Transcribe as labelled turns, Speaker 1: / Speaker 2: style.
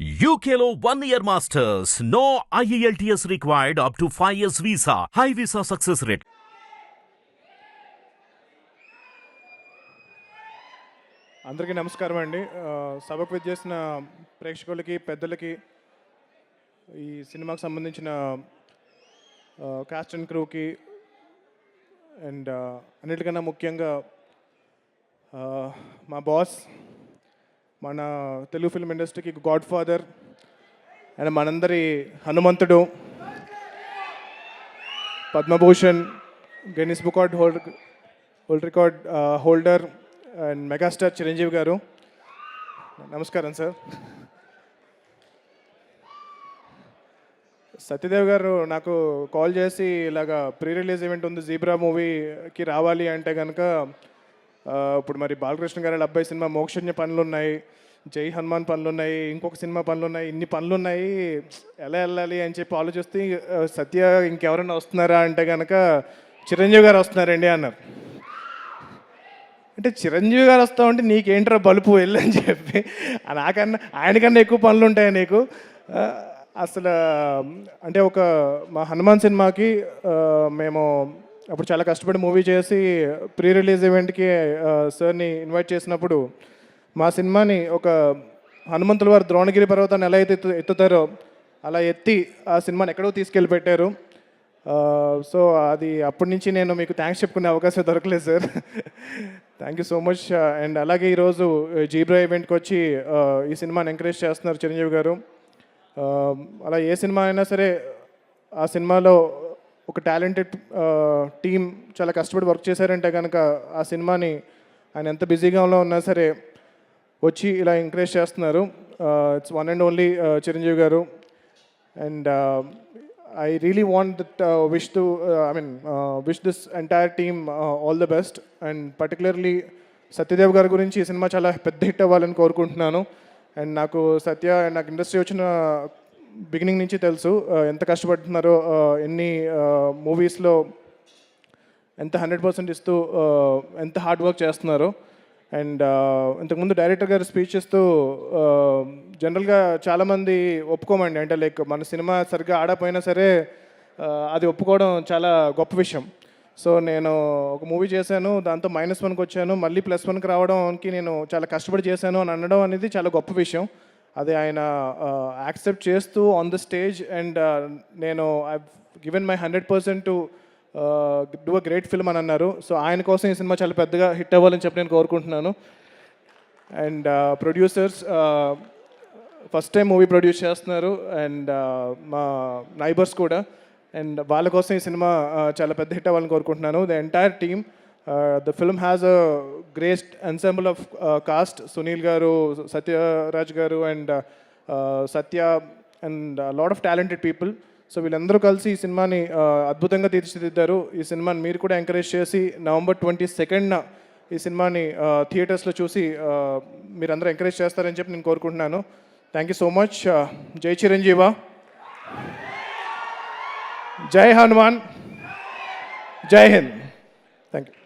Speaker 1: యూకేలో one year masters no IELTS required up to five years visa high visa success rate
Speaker 2: అందరికీ నమస్కారం అండి. సభకు విచ్చేసిన ప్రేక్షకులకి పెద్దలకి ఈ సినిమాకి సంబంధించిన కాస్ట్ అండ్ క్రూకి అండ్ అన్నిటికన్నా ముఖ్యంగా మా బాస్ మన తెలుగు ఫిల్మ్ ఇండస్ట్రీకి గాడ్ ఫాదర్ అండ్ మనందరి హనుమంతుడు Padma Bhushan Guinness book ఆర్డ్ hold hold record holder and megastar Chiranjeevi గారు. నమస్కారం సార్ సత్యదేవ్ గారు నాకు కాల్ చేసి ఇలాగా ప్రీ రిలీజ్ ఈవెంట్ ఉంది జీబ్రా మూవీకి రావాలి అంటే కనుక ఇప్పుడు మరి బాలకృష్ణ గారి అబ్బాయి సినిమా మోక్షజ్ఞ పనులు ఉన్నాయి జై హనుమాన్ పనులు ఉన్నాయి ఇంకొక సినిమా పనులు ఉన్నాయి ఇన్ని పనులు ఉన్నాయి ఎలా వెళ్ళాలి అని చెప్పి ఆలోచిస్తే సత్య ఇంకెవరైనా వస్తున్నారా అంటే కనుక చిరంజీవి గారు వస్తున్నారండి అన్నారు. అంటే చిరంజీవి గారు వస్తామంటే నీకేంట్రా బలుపు వెళ్ళని చెప్పి నాకన్నా ఆయనకన్నా ఎక్కువ పనులు ఉంటాయి నీకు? అసలు అంటే ఒక మా హనుమాన్ సినిమాకి మేము అప్పుడు చాలా కష్టపడి మూవీ చేసి ప్రీ రిలీజ్ ఈవెంట్కి సార్ని ఇన్వైట్ చేసినప్పుడు మా సినిమాని ఒక హనుమంతుల వారు ద్రోణగిరి పర్వతాన్ని ఎలా అయితే ఎత్తుతారో అలా ఎత్తి ఆ సినిమాని ఎక్కడో తీసుకెళ్ళి పెట్టారు సో అది అప్పటి నుంచి నేను మీకు థ్యాంక్స్ చెప్పుకునే అవకాశం దొరకలేదు sir thank you so much and అలాగే ఈరోజు జీబ్రా ఈవెంట్కి వచ్చి ఈ సినిమాని ఎంకరేజ్ చేస్తున్నారు చిరంజీవి గారు. అలా ఏ సినిమా అయినా సరే ఆ సినిమాలో ఒక టాలెంటెడ్ టీం చాలా కష్టపడి వర్క్ చేశారంటే కనుక ఆ సినిమాని ఆయన ఎంత బిజీగా ఉన్నా సరే వచ్చి ఇలా ఎంకరేజ్ చేస్తున్నారు. It's one and only Chiranjeevi గారు. And I really want that wish to I mean wish this entire team all the best. And particularly Satyadev గారి గురించి ఈ సినిమా చాలా పెద్ద హిట్ అవ్వాలని కోరుకుంటున్నాను. అండ్ నాకు సత్య అండ్ నాకు ఇండస్ట్రీ వచ్చిన బిగినింగ్ నుంచి తెలుసు ఎంత కష్టపడుతున్నారో ఎన్ని మూవీస్లో ఎంత హండ్రెడ్ పర్సెంట్ ఇస్తూ ఎంత హార్డ్ వర్క్ చేస్తున్నారు. అండ్ ఇంతకుముందు డైరెక్టర్ గారు స్పీచ్ ఇస్తూ జనరల్గా చాలామంది ఒప్పుకోమండి. అంటే లైక్ మన సినిమా సరిగ్గా ఆడపోయినా సరే అది ఒప్పుకోవడం చాలా గొప్ప విషయం. సో నేను ఒక మూవీ చేశాను దాంతో మైనస్ వన్కి వచ్చాను మళ్ళీ ప్లస్ వన్కి రావడానికి నేను చాలా కష్టపడి చేశాను అని అనడం అనేది చాలా గొప్ప విషయం. అది ఆయన యాక్సెప్ట్ చేస్తూ ఆన్ ద స్టేజ్ అండ్ నేను I given my hundred percent to do a great film అని అన్నారు. సో ఆయన కోసం ఈ సినిమా చాలా పెద్దగా హిట్ అవ్వాలని చెప్పి నేను కోరుకుంటున్నాను. And producers first time movie produce చేస్తున్నారు. అండ్ మా నైబర్స్ కూడా. అండ్ వాళ్ళ కోసం ఈ సినిమా చాలా పెద్ద హిట్ అవ్వాలని కోరుకుంటున్నాను. The entire team the film has a great ensemble of cast Sunil గారు సత్యరాజ్ గారు and Satya and lot of talented people so వీళ్ళందరూ కలిసి ఈ సినిమాని uh, అద్భుతంగా తీర్చిదిద్దారు. ఈ సినిమాని మీరు కూడా ఎంకరేజ్ చేసి నవంబర్ ట్వంటీ సెకండ్న ఈ సినిమాని uh, థియేటర్స్లో చూసి uh, మీరందరూ ఎంకరేజ్ చేస్తారని చెప్పి నేను కోరుకుంటున్నాను. థ్యాంక్ యూ సో మచ్ జై చిరంజీవ. జై హనుమాన్. జై Hind. Thank you